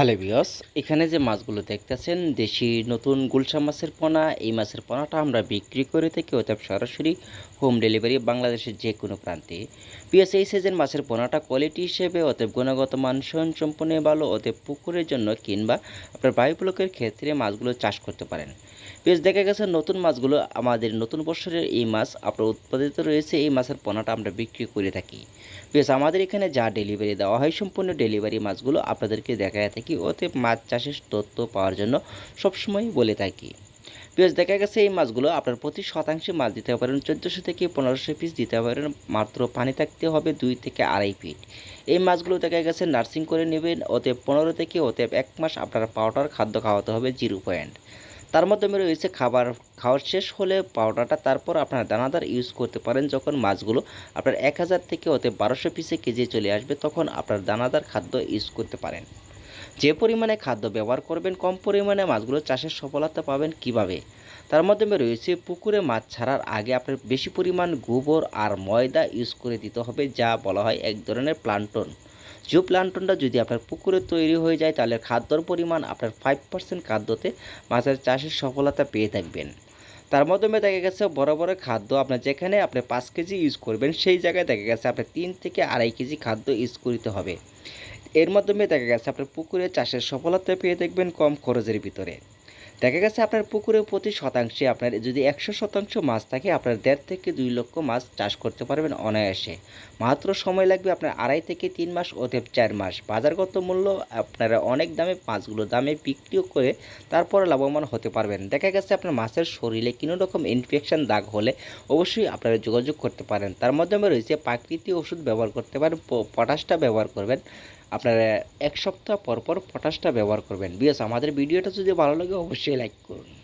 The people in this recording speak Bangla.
হ্যালো বিয়স এখানে যে মাছগুলো দেখতেছেন, দেশি নতুন গুলশা মাছের পোনা, এই মাছের পোনাটা আমরা বিক্রি করে থাকি অতএব সরাসরি হোম ডেলিভারি বাংলাদেশের যে কোনো প্রান্তে। বিয়স এই সিজন মাছের পোনাটা কোয়ালিটি হিসেবে অতএব গুণগত মান সম্পন্ন ভালো, অতএব পুকুরের জন্য কিংবা আপনার বায়ুপুলকের ক্ষেত্রে মাছগুলো চাষ করতে পারেন। বেশ দেখা গেছে নতুন মাছগুলো আমাদের নতুন বছরের এই মাছ আপনার উৎপাদিত রয়েছে, এই মাছের পোনাটা আমরা বিক্রি করে থাকি। বেশ আমাদের এখানে যা ডেলিভারি দেওয়া হয়, সম্পূর্ণ ডেলিভারি মাছগুলো আপনাদেরকে দেখায় থাকি। ওতে মাছ চাষের তথ্য পাওয়ার জন্য সবসময় বলে থাকি। বেশ দেখা গেছে এই মাছগুলো আপনার প্রতি শতাংশে মাছ দিতে পারেন, চোদ্দোশো থেকে পনেরোশো পিস দিতে পারেন, মাত্র পানি থাকতে হবে দুই থেকে আড়াই ফিট এই মাছগুলো দেখা গেছে নার্সিং করে নেবেন, ওতে পনেরো থেকে ওতে এক মাস আপনার পাউডার খাদ্য খাওয়াতে হবে জিরো পয়েন্ট তার মাধ্যমে রয়েছে খাবার, খাওয়ার শেষ হলে পাউডারটা তারপর আপনার দানাদার ইউজ করতে পারেন, যখন মাছগুলো আপনার এক হাজার থেকে ওতে বারোশো পিসে কেজি চলে আসবে, তখন আপনার দানাদার খাদ্য ইউজ করতে পারেন। যে পরিমাণে খাদ্য ব্যবহার করবেন, কম পরিমাণে মাছগুলো চাষের সফলতা পাবেন কীভাবে? তার মাধ্যমে রয়েছে পুকুরে মাছ ছাড়ার আগে আপনার বেশি পরিমাণ গোবর আর ময়দা ইউজ করে দিতে হবে, যা বলা হয় এক ধরনের প্লান্টন। যে প্লান্টনটা যদি আপনার পুকুরে তৈরি হয়ে যায়, তাহলে খাদ্যর পরিমাণ আপনার ফাইভ পার্সেন্ট খাদ্যতে মাছের চাষের সফলতা পেয়ে থাকবেন। তার মাধ্যমে দেখা গেছে বড় বড় খাদ্য আপনার যেখানে আপনি পাঁচ কেজি ইউজ করবেন, সেই জায়গায় দেখা গেছে আপনার তিন থেকে আড়াই কেজি খাদ্য ইউজ করতে হবে। এর মাধ্যমে দেখা গেছে আপনার পুকুরে চাষের সফলতা পেয়ে দেখবেন কম খরচের ভিতরে। দেখা গেছে আপনার পুকুরে প্রতি শতাংশে আপনার যদি একশো শতাংশ মাছ থাকে, আপনার দেড় থেকে দুই লক্ষ মাছ চাষ করতে পারবেন অনায়াসে। মাত্র সময় লাগবে আপনার আড়াই থেকে তিন মাস অতএব চার মাস। বাজারগত মূল্য আপনারা অনেক দামে মাছগুলো দামে বিক্রিও করে তারপরে লাভবান হতে পারবেন। দেখা গেছে আপনার মাছের শরীরে কোনো রকম ইনফেকশন দাগ হলে অবশ্যই আপনারা যোগাযোগ করতে পারেন। তার মাধ্যমে রয়েছে প্রাকৃতিক ওষুধ ব্যবহার করতে পারেন পটাশটা ব্যবহার করবেন। আপনারা এক সপ্তাহ পর পর পটাশটা ব্যবহার করবেন। বিকজ আমাদের ভিডিওটা যদি ভালো লাগে, অবশ্যই লাইক করুন।